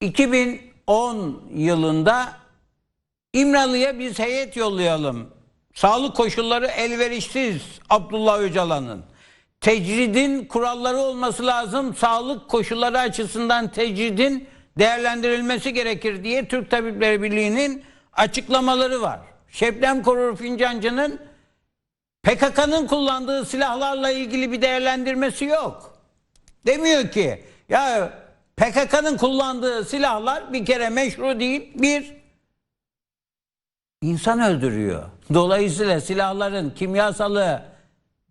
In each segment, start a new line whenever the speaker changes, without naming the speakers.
2010 yılında İmralı'ya biz heyet yollayalım. Sağlık koşulları elverişsiz Abdullah Öcalan'ın. Tecridin kuralları olması lazım. Sağlık koşulları açısından tecridin değerlendirilmesi gerekir diye Türk Tabipleri Birliği'nin açıklamaları var. Şebnem Korur Fincancı'nın PKK'nın kullandığı silahlarla ilgili bir değerlendirmesi yok. Demiyor ki ya PKK'nın kullandığı silahlar bir kere meşru değil. Bir, insan öldürüyor. Dolayısıyla silahların kimyasalı,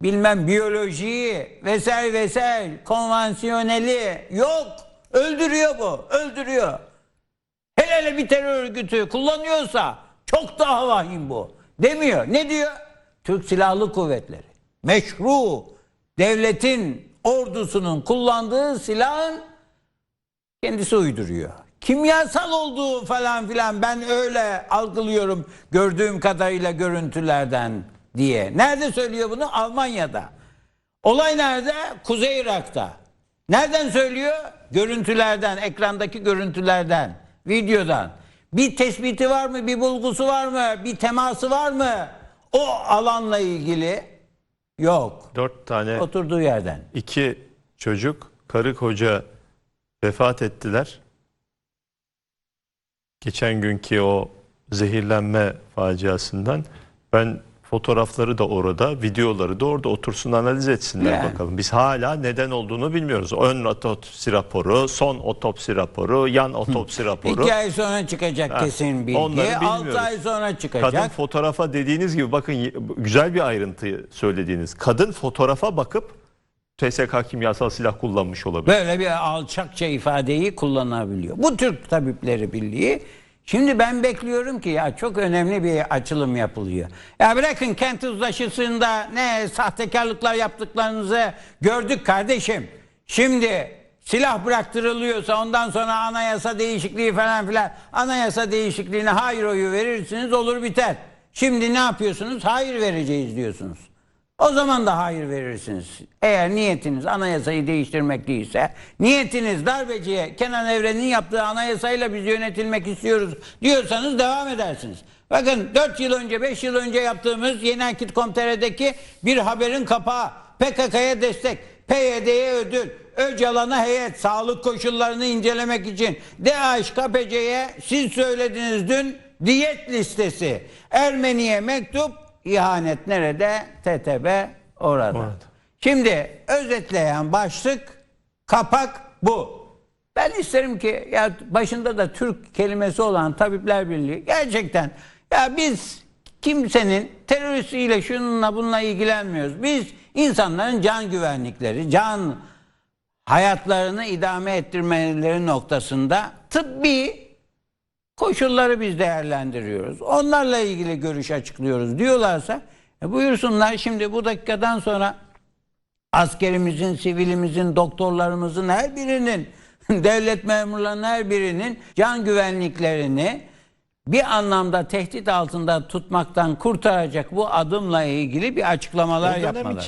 bilmem biyolojiyi vesaire vesaire konvansiyoneli yok. Öldürüyor bu. Öldürüyor. Hele hele bir terör örgütü kullanıyorsa çok daha vahim bu. Demiyor. Ne diyor? Türk Silahlı Kuvvetleri. Meşru devletin ordusunun kullandığı silahın kendisi uyduruyor. Kimyasal olduğu falan filan ben öyle algılıyorum gördüğüm kadarıyla görüntülerden diye. Nerede söylüyor bunu? Almanya'da. Olay nerede? Kuzey Irak'ta. Nereden söylüyor? Görüntülerden, ekrandaki görüntülerden, videodan. Bir tespiti var mı? Bir bulgusu var mı? Bir teması var mı? O alanla ilgili yok.
Dört tane,
Oturduğu yerden.
iki çocuk, karı koca vefat ettiler. Geçen günkü o zehirlenme faciasından ben fotoğrafları da orada, videoları da orada otursun analiz etsinler
Yani.
bakalım. Biz hala neden olduğunu bilmiyoruz. Ön otopsi raporu, son otopsi raporu, yan otopsi raporu.
İki ay sonra çıkacak
Ha,
kesin bilgi.
onları
Altı ay sonra çıkacak.
Kadın fotoğrafa dediğiniz gibi bakın güzel bir ayrıntıyı söylediğiniz. Kadın fotoğrafa bakıp TSK kimyasal silah kullanmış olabilir.
Böyle bir alçakça ifadeyi kullanabiliyor. Bu Türk Tabipleri Birliği. Şimdi ben bekliyorum ki ya çok önemli bir açılım yapılıyor. Ya bırakın kent uzlaşısında ne sahtekarlıklar yaptıklarınızı gördük kardeşim. Şimdi silah bıraktırılıyorsa ondan sonra anayasa değişikliği falan filan anayasa değişikliğine hayır oyu verirsiniz olur biter. Şimdi ne yapıyorsunuz? Hayır vereceğiz diyorsunuz. O zaman da hayır verirsiniz. Eğer niyetiniz anayasayı değiştirmek değilse, niyetiniz darbeciye Kenan Evren'in yaptığı anayasayla biz yönetilmek istiyoruz diyorsanız devam edersiniz. Bakın 4 yıl önce 5 yıl önce yaptığımız Yeni Akit.com.tr'deki bir haberin kapağı PKK'ya destek, PYD'ye ödül, Öcalan'a heyet, sağlık koşullarını incelemek için DHKPC'ye siz söylediniz dün diyet listesi, Ermeniye mektup, ihanet nerede? TTB orada.
Orada.
Şimdi özetleyen başlık, kapak bu. Ben isterim ki ya başında da Türk kelimesi olan Tabipler Birliği gerçekten ya biz kimsenin teröristiyle şununla bununla ilgilenmiyoruz. Biz insanların can güvenlikleri, can hayatlarını idame ettirmeleri noktasında tıbbi koşulları biz değerlendiriyoruz. Onlarla ilgili görüş açıklıyoruz diyorlarsa e buyursunlar şimdi bu dakikadan sonra askerimizin, sivilimizin, doktorlarımızın her birinin, devlet memurlarının her birinin can güvenliklerini bir anlamda tehdit altında tutmaktan kurtaracak bu adımla ilgili bir açıklamalar yapmaları.